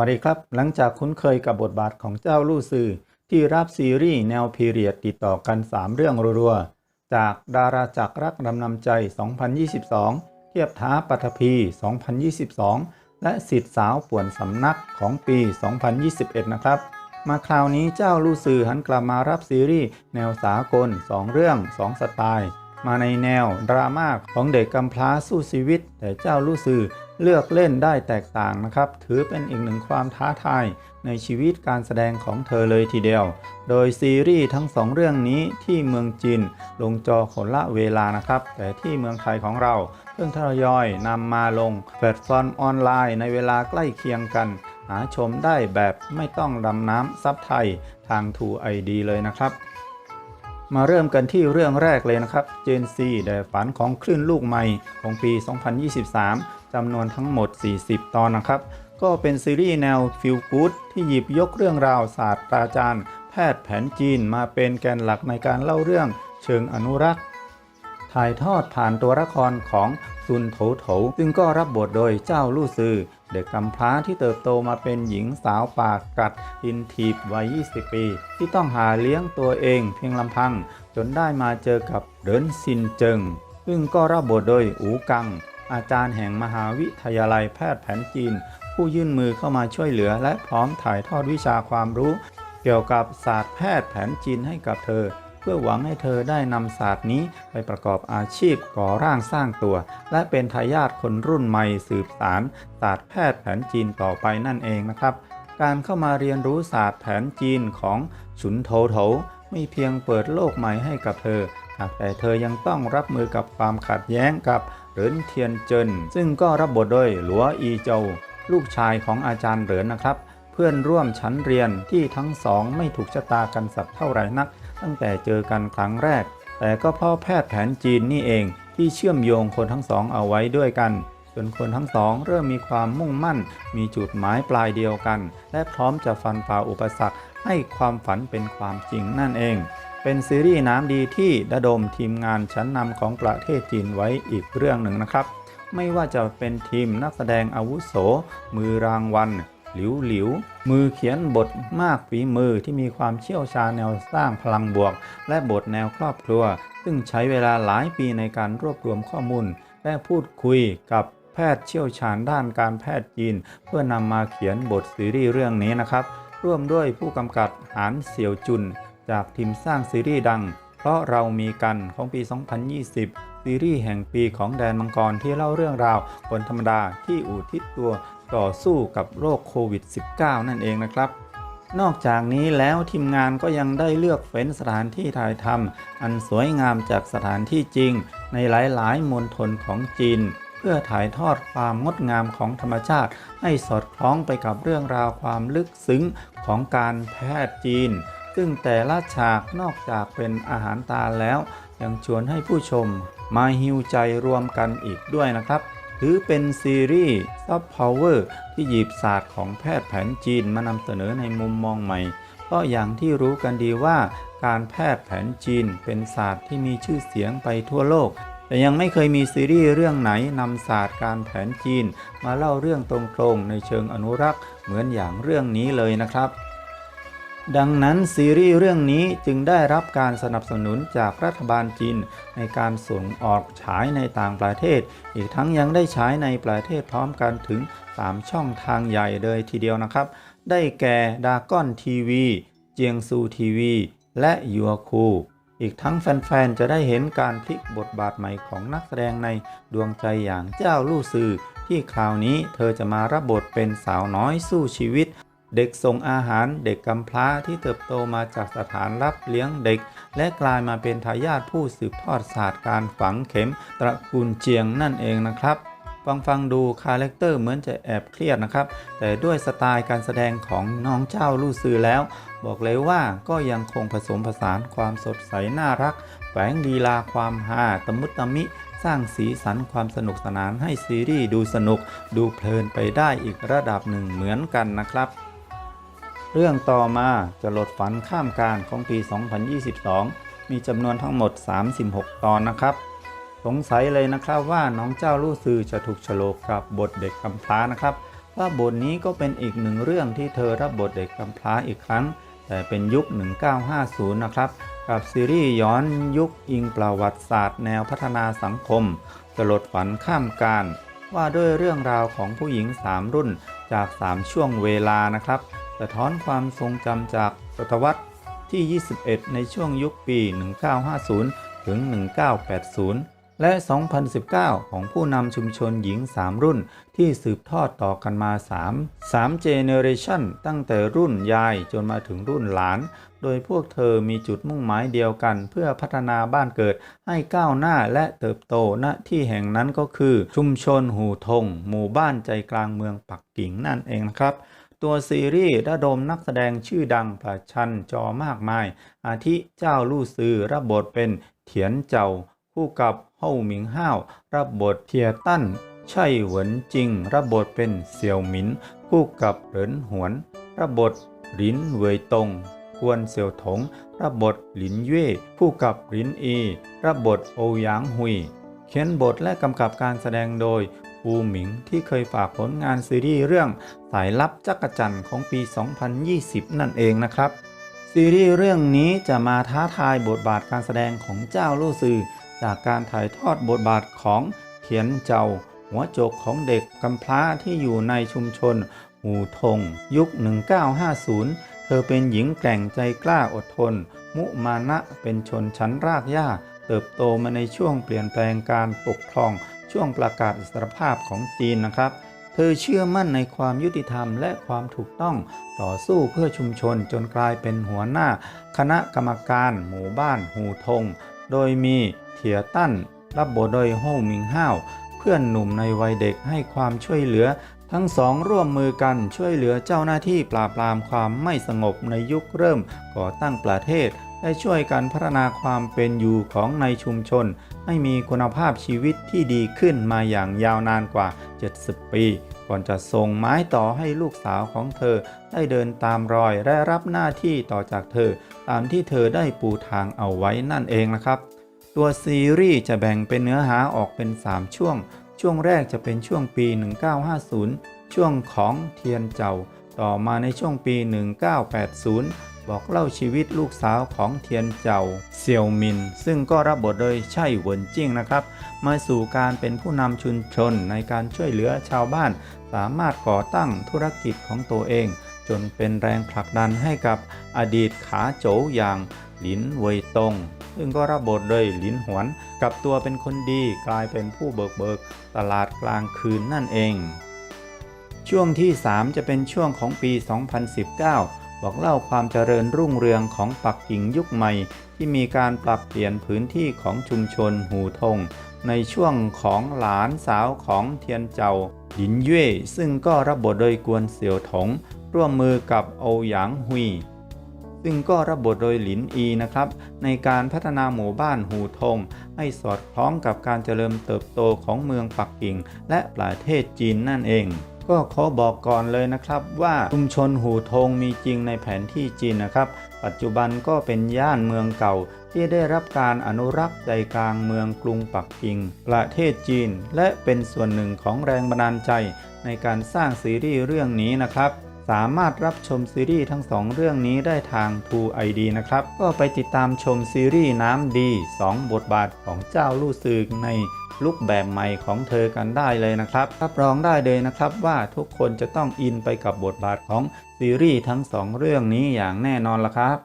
วัสดีครับ หลังจากคุ้นเคยกับบทบาทของเจ้าลู่ซือที่รับซีรีส์แนวพีเรียดติดต่อกัน 3 เรื่องรัวๆ จากดาราจักรรักดำนำใจ 2022 เทียบท้าปัทภี 2022 และสิทธิสาวป่วนสำนักของปี 2021 นะครับ มาคราวนี้เจ้าลู่ซือหันกลับมารับซีรีส์แนวสากล 2 เรื่อง 2 สไตล์ มาในแนว ดราม่าของเด็กกำพร้าสู้ชีวิต แต่เจ้าลู่ซือเลือกเล่นได้แตกต่างนะครับ ถือเป็นอีกหนึ่งความท้าทายในชีวิตการแสดงของเธอเลยทีเดียว โดยซีรีส์ทั้งสองเรื่องนี้ที่เมืองจีนลงจอคนละเวลานะครับ แต่ที่เมืองไทยของเราเพิ่งทยอยนำมาลงแพลตฟอร์มออนไลน์ในเวลาใกล้เคียงกัน หาชมได้แบบไม่ต้องดำน้ำซับไทยทาง 2 ID เลยนะครับ มาเริ่มกันที่เรื่องแรกเลยนะครับเจนซีแด่ฝันของคลื่นลูกใหม่ของปี 2023 จำนวนทั้งหมด 40 ตอนนะครับ ก็เป็นซีรีส์แนวฟิลกูดที่หยิบยกเรื่องราวศาสตราจารย์ แพทย์แผนจีนมาเป็นแกนหลักในการเล่าเรื่องเชิงอนุรักษ์ ถ่ายทอดผ่านตัวละครของ ซุนโถโถซึ่งก็รับบทโดยเจ้าลู่ซือ เด็กกำพร้าที่เติบโตมาเป็นหญิงสาวปากกัดดินทีบวัย 20 ปี ที่ต้องหาเลี้ยงตัวเองเพียงลำพัง จนได้มาเจอกับเดินซินเจิง ซึ่งก็รับบทโดยอูกัง อาจารย์แห่งมหาวิทยาลัยแพทย์แผนจีน ผู้ยื่นมือเข้ามาช่วยเหลือ และพร้อมถ่ายทอดวิชาความรู้ เกี่ยวกับศาสตร์แพทย์แผนจีนให้กับเธอ พื่อหวังให้เธอได้นำศาสตร์นี้ไปประกอบอาชีพก่อร่างสร้างตัว และเป็นทายาทคนรุ่นใหม่สืบสารศาสตร์แพทย์แผนจีนต่อไปนั่นเองนะครับ การเข้ามาเรียนรู้ศาสตร์แผนจีนของฉุนโถโถไม่เพียงเปิดโลกใหม่ให้กับเธอแต่เธอยังต้องรับมือกับความขัดแย้งกับเหรินเทียนเจินซึ่งก็รับบทโดยหลัวอีเจาลูกชายของอาจารย์เหรินนะครับ เพื่อนร่วมชั้นเรียนที่ทั้งสองไม่ถูกชะตากันสักเท่าไหร่นัก ตั้งแต่เจอกันครั้งแรก แต่ก็เพ่อแพทย์แผนจีนนี่เองที่เชื่อมโยงคนทั้งสองเอาไว้ด้วยกัน จนคนทั้งสองเริ่มมีความมุ่งมั่น มีจุดหมายปลายเดียวกัน และพร้อมจะฟันฝ่าอุปสรรคให้ความฝันเป็นความจริงนั่นเอง เป็นซีรีส์น้ำดีที่ระดมทีมงานชั้นนำของประเทศจีนไว้อีกเรื่องหนึ่งนะครับ ไม่ว่าจะเป็นทีมนักแสดงอาวุโส มือรางวัล หลิวหลิว มือเขียนบทมากฝีมือที่มีความเชี่ยวชาญแนวสร้างพลังบวก และบทแนวครอบครัว ซึ่งใช้เวลาหลายปีในการรวบรวมข้อมูล และพูดคุยกับแพทย์เชี่ยวชาญด้านการแพทย์จีน เพื่อนำมาเขียนบทซีรีส์เรื่องนี้นะครับ ร่วมด้วยผู้กำกับหานเสี่ยวจุน จากทีมสร้างซีรีส์ดัง เพราะเรามีกันของปี 2020 ซีรีส์แห่งปีของแดนมังกรที่เล่าเรื่องราวคนธรรมดาที่อุทิศตัว ต่อสู้กับโรคโควิด -19 นั่นเองนะครับ นอกจากนี้แล้วทีมงานก็ยังได้เลือกเฟ้นสถานที่ถ่ายทำอันสวยงามจากสถานที่จริง ในหลายๆมณฑลของจีน เพื่อถ่ายทอดความงดงามของธรรมชาติ ให้สอดคล้องไปกับเรื่องราวความลึกซึ้งของการแพทย์จีน ซึ่งแต่ละฉากนอกจากเป็นอาหารตาแล้ว ยังชวนให้ผู้ชมมาฮิวใจรวมกันอีกด้วยนะครับ ถือเป็นซีรีส์ซอฟต์พาวเวอร์ที่หยิบศาสตร์ของแพทย์แผนจีนมานำเสนอในมุมมองใหม่เพราะอย่างที่รู้กันดีว่าการแพทย์แผนจีนเป็นศาสตร์ที่มีชื่อเสียงไปทั่วโลก แต่ยังไม่เคยมีซีรีส์เรื่องไหนนำศาสตร์การแผนจีน มาเล่าเรื่องตรงๆในเชิงอนุรักษ์เหมือนอย่างเรื่องนี้เลยนะครับ ดังนั้นซีรีส์เรื่องนี้จึงได้รับการสนับสนุนจากรัฐบาลจีน ในการส่งออกฉายในต่างประเทศ อีกทั้งยังได้ฉายในประเทศพร้อมกันถึง 3 ช่องทางใหญ่เลยทีเดียวนะครับ ได้แก่ดากอนทีวี เจียงซูทีวี และยัวคูอีกทั้งแฟนๆ จะได้เห็นการพลิกบทบาทใหม่ของนักแสดงในดวงใจอย่างเจ้าลู่ซือที่คราวนี้เธอจะมารับบทเป็นสาวน้อยสู้ชีวิต เด็กส่งอาหารเด็กกำพร้าที่เติบโตมาจากสถานรับเลี้ยงเด็ก และกลายมาเป็นทายาทผู้สืบทอดศาสตร์การฝังเข็มตระกูลเจียงนั่นเองนะครับฟังฟังดูคาแรคเตอร์เหมือนจะแอบเครียดนะครับ แต่ด้วยสไตล์การแสดงของน้องเจ้าลู่ซือแล้ว บอกเลยว่าก็ยังคงผสมผสานความสดใสน่ารัก แฝงลีลาความฮาตมุตมิ สร้างสีสันความสนุกสนานให้ซีรีส์ดูสนุก ดูเพลินไปได้อีกระดับหนึ่งเหมือนกันนะครับ เรื่องต่อมาจะลดฝันข้ามกางของปี 2022 มีจำนวนทั้งหมด 36 ตอนนะครับ สงสัยเลยนะครับว่าน้องเจ้าลู่ซือจะถูกฉลกกับบทเด็กกำพร้านะครับเพว่าบทนี้ก็เป็นอีกหนึ่งเรื่องที่เธอรับบทเด็กกำพร้าอีกครั้ง แต่เป็นยุค 1950 นะครับ กับซีรีส์ย้อนยุคอิงประวัติศาสตร์แนวพัฒนาสังคมสลดฝันข้ามการว่าด้วยเรื่องราวของผู้หญิง 3 รุ่นจาก 3 ช่วงเวลานะครับ สะท้อนความทรงจำจากศตวรรษที่ 21 ในช่วงยุคปี 1950 ถึง 1980 และ 2019 ของผู้นำชุมชนหญิง 3 รุ่น ที่สืบทอดต่อกันมา 3 3 generation ตั้งแต่รุ่นยายจนมาถึงรุ่นหลาน โดยพวกเธอมีจุดมุ่งหมายเดียวกัน เพื่อพัฒนาบ้านเกิดให้ก้าวหน้าและเติบโตณที่แห่งนั้นก็คือ ชุมชนหูทง หมู่บ้านใจกลางเมืองปักกิ่งนั่นเองนะครับ ตัวซีรีส์ระดมนักแสดงชื่อดังประชันจอมากมาย อาทิเจ้าลู่ซือรับบทเป็นเถียนเจ้า คู่กับเฮาหมิงห้าว รับบทเทียตั้นใช่เหวินจริง รับบทเป็นเสี่ยวหมิน คู่กับเหรินหวน รับบทหลินเวยตงกวนเสี่ยวถง รับบทหลินเย่คู่กับหลินอี รับบทโอหยางหุย เขียนบทและกำกับการแสดงโดย ปูหมิงที่เคยฝากผลงานซีรีส์เรื่องสายลับจักรจันทร์ของปี 2020 นั่นเองนะครับ ซีรีส์เรื่องนี้จะมาท้าทายบทบาทการแสดงของเจ้าลู่ซือจากการถ่ายทอดบทบาทของเทียนเจ้า หัวโจกของเด็กกำพร้าที่อยู่ในชุมชนหูทง ยุค 1950 เธอเป็นหญิงแกร่งใจกล้าอดทน มุมานะเป็นชนชั้นรากหญ้า เติบโตมาในช่วงเปลี่ยนแปลงการปกครอง ช่วงประกาศอิสรภาพของจีนนะครับ เธอเชื่อมั่นในความยุติธรรมและความถูกต้องต่อสู้เพื่อชุมชนจนกลายเป็นหัวหน้า คณะกรรมการหมู่บ้านหูทง โดยมีเถียตั้นรับบทโดยโฮมิงห้าวเพื่อนหนุ่มในวัยเด็กให้ความช่วยเหลือ ทั้งสองร่วมมือกันช่วยเหลือเจ้าหน้าที่ปราบปรามความไม่สงบในยุคเริ่มก่อตั้งประเทศ ได้ช่วยกันพัฒนาความเป็นอยู่ของในชุมชน ให้มีคุณภาพชีวิตที่ดีขึ้นมาอย่างยาวนานกว่า 70 ปี ก่อนจะส่งไม้ต่อให้ลูกสาวของเธอ ได้เดินตามรอยและรับหน้าที่ต่อจากเธอ ตามที่เธอได้ปูทางเอาไว้นั่นเองนะครับ ตัวซีรีส์จะแบ่งเป็นเนื้อหาออกเป็น 3 ช่วง ช่วงแรกจะเป็นช่วงปี 1950 ช่วงของเทียนเจ้า ต่อมาในช่วงปี 1980 บอกเล่าชีวิตลูกสาวของเทียนเจ้าเสี่ยวมิน ซึ่งก็รับบทโดยใช่หวนจิ้งนะครับ มาสู่การเป็นผู้นำชุมชนในการช่วยเหลือชาวบ้าน สามารถก่อตั้งธุรกิจของตัวเอง จนเป็นแรงผลักดันให้กับอดีตขาโจอย่างหลินเวยตง ซึ่งก็รับบทโดยหลินหวนกลับตัวเป็นคนดีกลายเป็นผู้เบิกเบิกตลาดกลางคืนนั่นเอง ช่วงที่ 3 จะเป็นช่วงของปี 2019 บอกเล่าความเจริญรุ่งเรืองของปักกิ่งยุคใหม่ ที่มีการปรับเปลี่ยนพื้นที่ของชุมชนหูทง ในช่วงของหลานสาวของเทียนเจ้าหลินเย่ซึ่งก็รับบทโดยกวนเสี่ยวถงร่วมมือกับโอหยางฮุย ซึ่งก็รับบทโดยหลินอีนะครับ ในการพัฒนาหมู่บ้านหูทง ให้สอดคล้องกับการเจริญเติบโตของเมืองปักกิ่ง และประเทศจีนนั่นเองก็ขอบอกก่อนเลยนะครับว่าชุมชนหูทงมีจริงในแผนที่จีนนะครับ ปัจจุบันก็เป็นย่านเมืองเก่า ที่ได้รับการอนุรักษ์ใจกลางเมืองกรุงปักกิ่ง ประเทศจีน และเป็นส่วนหนึ่งของแรงบันดาลใจในการสร้างซีรีส์เรื่องนี้นะครับ สามารถรับชมซีรีส์ทั้งสองเรื่องนี้ได้ทาง True ID นะครับ ก็ไปติดตามชมซีรีส์น้ำดี 2 บทบาทของเจ้าลู่ซึกในลุคแบบใหม่ของเธอกันได้เลยนะครับ รับรองได้เลยนะครับว่าทุกคนจะต้องอินไปกับบทบาทของซีรีส์ทั้งสองเรื่องนี้อย่างแน่นอนละครับ